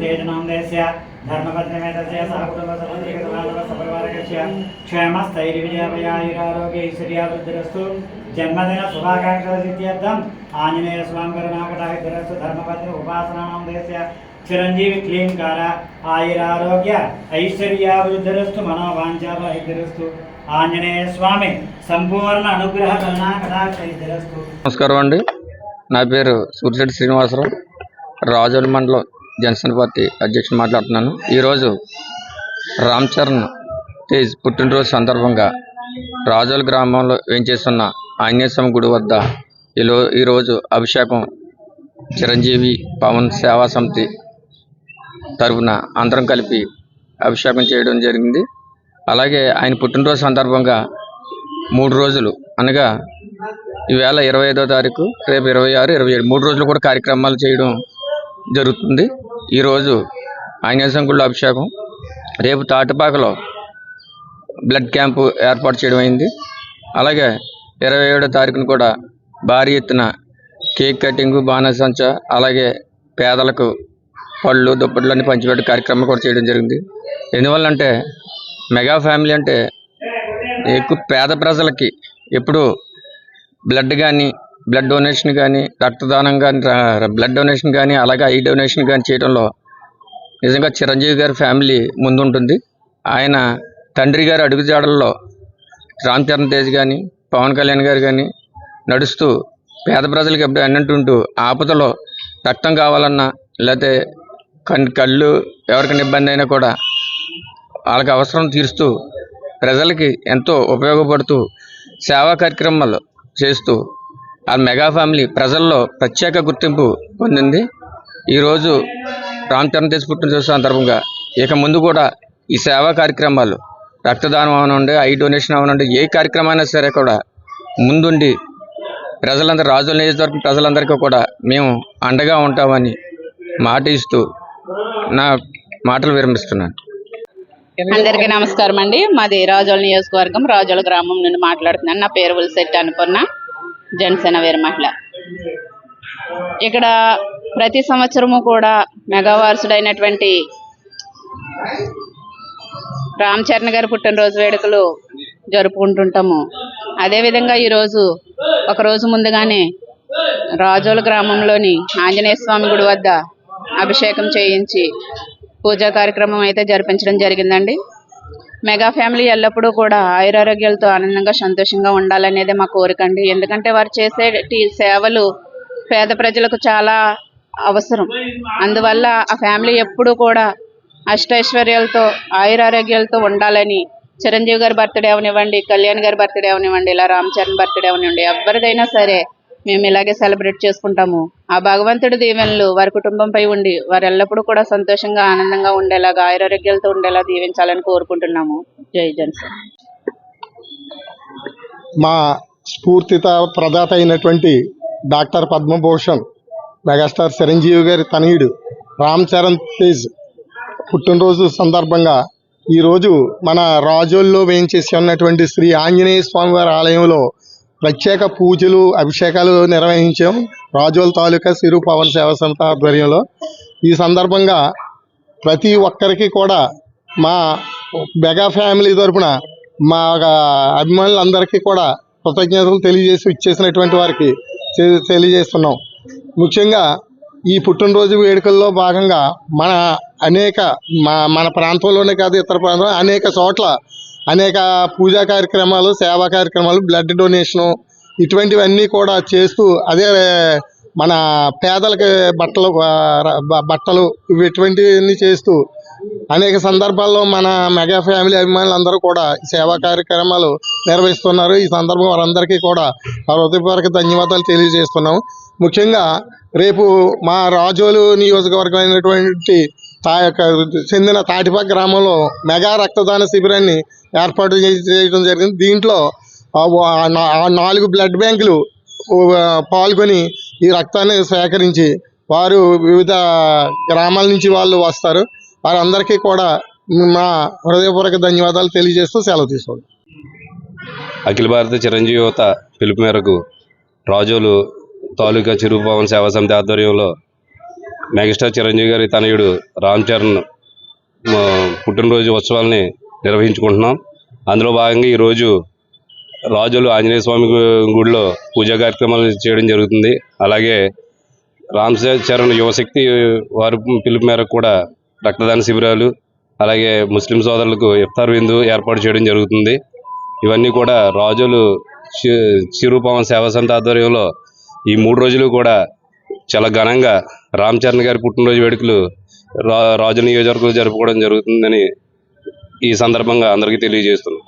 తేజనాం దేశ్య ధర్మపత్రమేతస్య సహకుటుంబ సపరివారకస్య క్షేమస్థైర్యవిజయపయాయురారోగ్య ఐశ్వర్యావృద్ధిరస్తు జన్మదిన శుభాకాంక్షల సిద్ధ్యర్థం ఆంజనేయ స్వామి కరుణాకటాభిరస్తు ధర్మపత్ర ఉపాసనాం దేశ్య చిరంజీవి క్లీంకార ఆయురారోగ్య ఐశ్వర్యావృద్ధిరస్తు మనోవాంఛాభిరస్తు ఆంజనేయ స్వామి సంపూర్ణ అనుగ్రహ కరుణాకటాక్షిరస్తు నమస్కారం అండి. నా పేరు సూర్యశెట్టి శ్రీనివాసరావు రాజోల్ మండలం జనసేన పార్టీ అధ్యక్షుడు మాట్లాడుతున్నాను. ఈరోజు రామ్ చరణ్ తేజ్ పుట్టినరోజు సందర్భంగా రాజోల్ గ్రామంలో వేంచేస్తున్న ఆంజనేయస్వామి గుడి వద్ద ఈలో ఈరోజు అభిషేకం చిరంజీవి పవన్ సేవా సమితి తరఫున అందరం కలిపి అభిషేకం చేయడం జరిగింది. అలాగే ఆయన పుట్టినరోజు సందర్భంగా మూడు రోజులు అనగా ఈవేళ ఇరవై ఐదో తారీఖు రేపు ఇరవై ఆరు ఇరవై ఏడు. మూడు రోజులు కూడా కార్యక్రమాలు చేయడం జరుగుతుంది. ఈరోజు ఆంజనేయ సంకుల్లో అభిషేకం. రేపు తాటిపాకలో బ్లడ్ క్యాంపు ఏర్పాటు చేయడం అయింది. అలాగే ఇరవై ఏడో తారీఖున కూడా భారీ ఎత్తున కేక్ కటింగ్ బాణసంచ అలాగే పేదలకు పళ్ళు దుప్పట్లు అన్ని పంచిపెట్టే కార్యక్రమం కూడా చేయడం జరిగింది. ఎందువల్లంటే మెగా ఫ్యామిలీ అంటే ఎక్కువ పేద ప్రజలకి ఎప్పుడు బ్లడ్ కానీ బ్లడ్ డొనేషన్ కానీ రక్తదానం కానీ బ్లడ్ డొనేషన్ కానీ అలాగే ఐ డొనేషన్ కానీ చేయడంలో నిజంగా చిరంజీవి గారి ఫ్యామిలీ ముందుంటుంది. ఆయన తండ్రి గారి అడుగుజాడల్లో రామ్ చరణ్ తేజ్ కానీ పవన్ కళ్యాణ్ గారు కానీ నడుస్తూ పేద ప్రజలకు ఎప్పుడు అన్నట్టుంటూ ఆపదలో రక్తం కావాలన్నా లేకపోతే కన్ కళ్ళు ఎవరికైనా ఇబ్బంది అయినా కూడా వాళ్ళకి అవసరం తీరుస్తూ ప్రజలకి ఎంతో ఉపయోగపడుతూ సేవా కార్యక్రమాలు చేస్తూ ఆ మెగా ఫ్యామిలీ ప్రజల్లో ప్రత్యేక గుర్తింపు పొందింది. ఈరోజు రామ్ చరణ్ తేజ్ పుట్టినరోజు సందర్భంగా ఇక ముందు కూడా ఈ సేవా కార్యక్రమాలు రక్తదానం అవనండి ఐ డొనేషన్ అవనండి ఏ కార్యక్రమైనా సరే కూడా ముందుండి ప్రజలందరూ రాజుల నియోజకవర్గం ప్రజలందరికీ కూడా మేము అండగా ఉంటామని మాట ఇస్తూ నా మాటలు విరమిస్తున్నాను. అందరికీ నమస్కారం అండి. మాది రాజోల నియోజకవర్గం రాజోల గ్రామం నుండి మాట్లాడుతున్నాను. నా పేరు ఉల్సెట్టి అనుకున్న జనసేన వీర మహిళ. ఇక్కడ ప్రతి సంవత్సరము కూడా మెగావారసుడైనటువంటి రామ్ చరణ్ గారి పుట్టినరోజు వేడుకలు జరుపుకుంటుంటాము. అదేవిధంగా ఈరోజు ఒక రోజు ముందుగానే రాజోల గ్రామంలోని ఆంజనేయ స్వామి గుడి వద్ద అభిషేకం చేయించి పూజా కార్యక్రమం అయితే జరిపించడం జరిగిందండి. మెగా ఫ్యామిలీ ఎల్లప్పుడూ కూడా ఆయురారోగ్యాలతో ఆనందంగా సంతోషంగా ఉండాలనేదే మా కోరిక అండి. ఎందుకంటే వారు చేసే సేవలు పేద ప్రజలకు చాలా అవసరం. అందువల్ల ఆ ఫ్యామిలీ ఎప్పుడూ కూడా అష్టైశ్వర్యాలతో ఆయురారోగ్యాలతో ఉండాలని చిరంజీవి గారి బర్త్డే అవనివ్వండి కళ్యాణ్ గారి బర్త్డే అవనివ్వండి ఇలా రామ్ చరణ్ బర్త్డే అవనివ్వండి ఎవరిదైనా సరే మేము ఇలాగే సెలబ్రేట్ చేసుకుంటాము. ఆ భగవంతుడి దీవెనలు వారి కుటుంబంపై ఉండి వారు ఎల్లప్పుడూ కూడా సంతోషంగా ఆనందంగా ఉండేలాగా ఆయురారోగ్యాలతో ఉండేలా దీవించాలని కోరుకుంటున్నాము. జై జనసేన. మా స్ఫూర్తిత ప్రదాత అయినటువంటి డాక్టర్ పద్మభూషణ్ మెగాస్టార్ చిరంజీవి గారి తనయుడు రామ్ చరణ్ తేజ్ పుట్టినరోజు సందర్భంగా ఈరోజు మన రాజోల్లో వేయించేసి ఉన్నటువంటి శ్రీ ఆంజనేయ స్వామి వారి ఆలయంలో ప్రత్యేక పూజలు అభిషేకాలు నిర్వహించాం రాజోల్ తాలూకా సిరు పవన్ సేవా సంస్థ ఆధ్వర్యంలో. ఈ సందర్భంగా ప్రతి ఒక్కరికి కూడా మా మెగా ఫ్యామిలీ తరపున మా అభిమానులందరికీ కూడా కృతజ్ఞతలు తెలియజేసి ఇచ్చేసినటువంటి వారికి తెలియజేస్తున్నాం. ముఖ్యంగా ఈ పుట్టినరోజు వేడుకల్లో భాగంగా మన అనేక మా మన ప్రాంతంలోనే కాదు ఇతర ప్రాంతంలో అనేక చోట్ల అనేక పూజా కార్యక్రమాలు సేవా కార్యక్రమాలు బ్లడ్ డొనేషను ఇటువంటివన్నీ కూడా చేస్తూ అదే మన పేదలకి బట్టలు బట్టలు ఇవి ఇటువంటివన్నీ చేస్తూ అనేక సందర్భాల్లో మన మెగా ఫ్యామిలీ అభిమానులు అందరూ కూడా సేవా కార్యక్రమాలు నిర్వహిస్తున్నారు. ఈ సందర్భంగా వారందరికీ కూడా హృదయపూర్వక ధన్యవాదాలు తెలియజేస్తున్నాం ముఖ్యంగా రేపు మా రాజోలు నియోజకవర్గం అయినటువంటి తా యొక్క చెందిన తాటిపాక గ్రామంలో మెగా రక్తదాన శిబిరాన్ని ఏర్పాటు చేయడం జరిగింది. దీంట్లో నాలుగు బ్లడ్ బ్యాంకులు పాల్గొని ఈ రక్తాన్ని సేకరించి వారు వివిధ గ్రామాల నుంచి వాళ్ళు వస్తారు. వారందరికీ కూడా మా హృదయపూర్వక ధన్యవాదాలు తెలియజేస్తూ సెలవు తీసుకోండి. అఖిల భారత చిరంజీవి యువత పిలుపు మేరకు రాజోలు తాలూకా చిరుపవన్ సేవా సమితి ఆధ్వర్యంలో మెగాస్టార్ చిరంజీవి గారి తనయుడు రామ్ చరణ్ పుట్టినరోజు ఉత్సవాల్ని నిర్వహించుకుంటున్నాం. అందులో భాగంగా ఈరోజు రాజులు ఆంజనేయ స్వామి గుడిలో పూజా కార్యక్రమాలు చేయడం జరుగుతుంది. అలాగే రామ్ చరణ్ యువశక్తి వారి పిలుపు మేరకు కూడా రక్తదాన శిబిరాలు అలాగే ముస్లిం సోదరులకు ఇఫ్తార్ విందు ఏర్పాటు చేయడం జరుగుతుంది. ఇవన్నీ కూడా రాజులు చి- చిరుపవన్ సేవా సంత ఆధ్వర్యంలో ఈ మూడు రోజులు కూడా చాలా ఘనంగా రామ్ చరణ్ గారి పుట్టినరోజు వేడుకలు రా రాజు నియోజకవర్గంలో జరుపుకోవడం జరుగుతుందని ఈ సందర్భంగా అందరికీ తెలియజేస్తున్నాం.